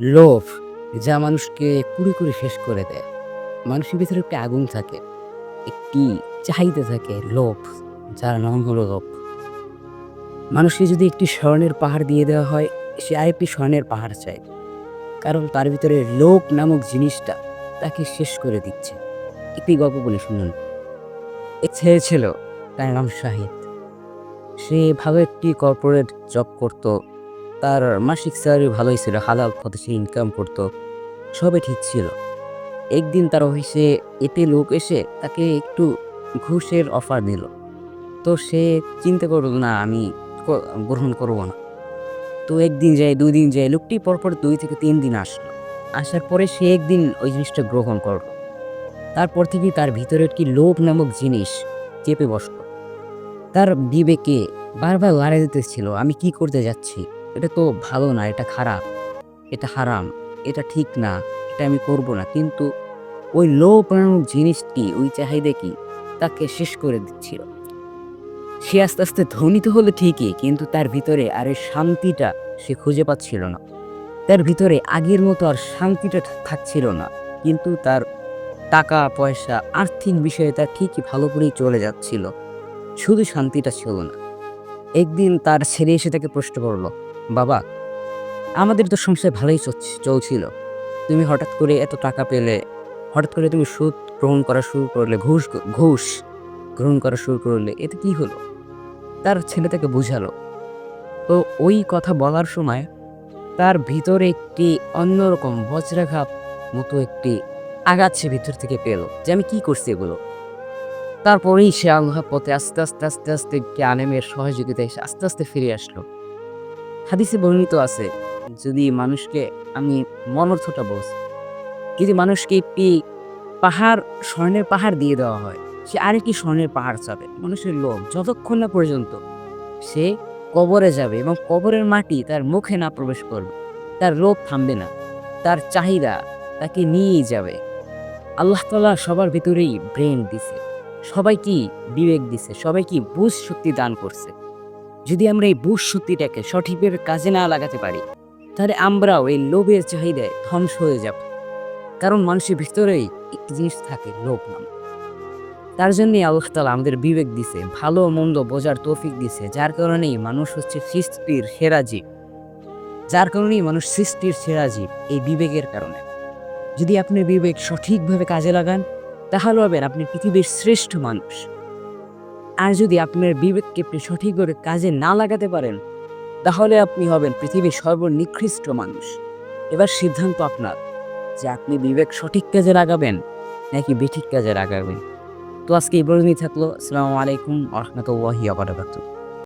লোভ যা মানুষকে কুড়ি কুড়ি শেষ করে দেয়। মানুষের ভিতরে একটি আগুন থাকে, একটি চাহিদা থাকে লোভ, যার নাম হলো লোভ। মানুষকে যদি একটি স্বর্ণের পাহাড় দিয়ে দেওয়া হয়, সে আরেকটি স্বর্ণের পাহাড় চায়। কারণ তার ভিতরে লোভ নামক জিনিসটা তাকে শেষ করে দিচ্ছে। একটি গল্প বলে শুনুন। এক ছেলে ছিল, তার নাম শাহিদ। সে ভালো একটি কর্পোরেট জব করত। তার মাসিক স্যালারি ভালোই ছিল, হালাল পথে সে ইনকাম করতো, সবই ঠিক ছিল। একদিন তার অফিসে এতে লোক এসে তাকে একটু ঘুষের অফার দিল। তো সে চিন্তা করল, না, আমি গ্রহণ করব না। তো একদিন যায় দুই দিন যায়, লোকটি পরপর দুই থেকে তিন দিন আসলো। আসার পরে সে একদিন ওই জিনিসটা গ্রহণ করল। তারপর থেকে তার ভিতরে একটি লোভ নামক জিনিস চেপে বসল। তার বিবেকে বারবার লড়াই দিতেছিল, আমি কি করতে যাচ্ছি? এটা তো ভালো না, এটা খারাপ, এটা হারাম, এটা ঠিক না, এটা আমি করব না। কিন্তু ওই লোভ নামক জিনিসটি ওই চাহিদা কি, তাকে শেষ করে দিচ্ছিল সে আস্তে আস্তে ধনী তো হলো ঠিকই, কিন্তু তার ভিতরে আর এই শান্তিটা সে খুঁজে পাচ্ছিল না। তার ভিতরে আগের মতো আর শান্তিটা থাকছিল না, কিন্তু তার টাকা, পয়সা, আর্থিক বিষয়ে তার ঠিকই ভালো করেই চলে যাচ্ছিল, শুধু শান্তিটা ছিল না। একদিন তার ছেলে এসে তাকে প্রশ্ন করল বাবা, আমাদের তো সংসার ভালোই চলছ- চলছিল। তুমি হঠাৎ করে এত টাকা পেলে, হঠাৎ করে তুমি সুদ গ্রহণ করা শুরু করলে, ঘুষ ঘুষ গ্রহণ করা শুরু করলে, এতে কি হলো? তার ছেলে তাকে বুঝালো। তো ওই কথা বলার সময় তার ভিতরে একটি অন্যরকম বজ্রাঘাত মতো একটি আঘাত সে ভিতর থেকে পেল যে আমি কি করছি এগুলো। তারপরেই সে আল্লাহ পথে আস্তে আস্তে আস্তে আস্তে আলেমের সহযোগিতায় আস্তে আস্তে ফিরে আসলো। হাদিসে বর্ণিত আছে, যদি মানুষকে আমি মনর্থটা বলছি, যদি মানুষকে একটি পাহাড়, স্বর্ণের পাহাড় দিয়ে দেওয়া হয়, সে আরেকটি স্বর্ণের পাহাড় চাবে। মানুষের লোভ যতক্ষণ না পর্যন্ত সে কবরে যাবে এবং কবরের মাটি তার মুখে না প্রবেশ করবে, তার লোভ থামবে না, তার চাহিদা তাকে নিয়েই যাবে। আল্লাহ তালা সবার ভিতরেই ব্রেন দিছে, সবাইকেই বিবেক দিছে সবাই কি বুঝ শক্তি দান করছে। যদি আমরা এই বুশ শক্তিটাকে সঠিকভাবে কাজে না লাগাতে পারি, তাহলে আমরাও এই লোভের চাহিদায় ধ্বংস হয়ে যাব। কারণ মানুষের ভিতরেই একটি জিনিস থাকে, লোভ নাম। তার জন্যই আল্লাহ তালা আমাদের বিবেক দিছে, ভালো মন্দ বোঝার তৌফিক দিছে, যার কারণেই মানুষ হচ্ছে সৃষ্টির সেরা জীব। যার কারণেই মানুষ সৃষ্টির সেরা জীব, এই বিবেকের কারণে। যদি আপনি বিবেক সঠিকভাবে কাজে লাগান, তাহলে হবেন আপনি পৃথিবীর শ্রেষ্ঠ মানুষ। আর যদি আপনার বিবেককে আপনি সঠিকভাবে কাজে না লাগাতে পারেন, তাহলে আপনি হবেন পৃথিবীর সর্বনিকৃষ্ট মানুষ। এবার সিদ্ধান্ত আপনার, যে আপনি বিবেক সঠিক কাজে লাগাবেন নাকি বেঠিক কাজে লাগাবেন। তো আজকে এই বলে থাকল। আসসালামু আলাইকুম আহমতুল্লাহি আবরাকাতুহ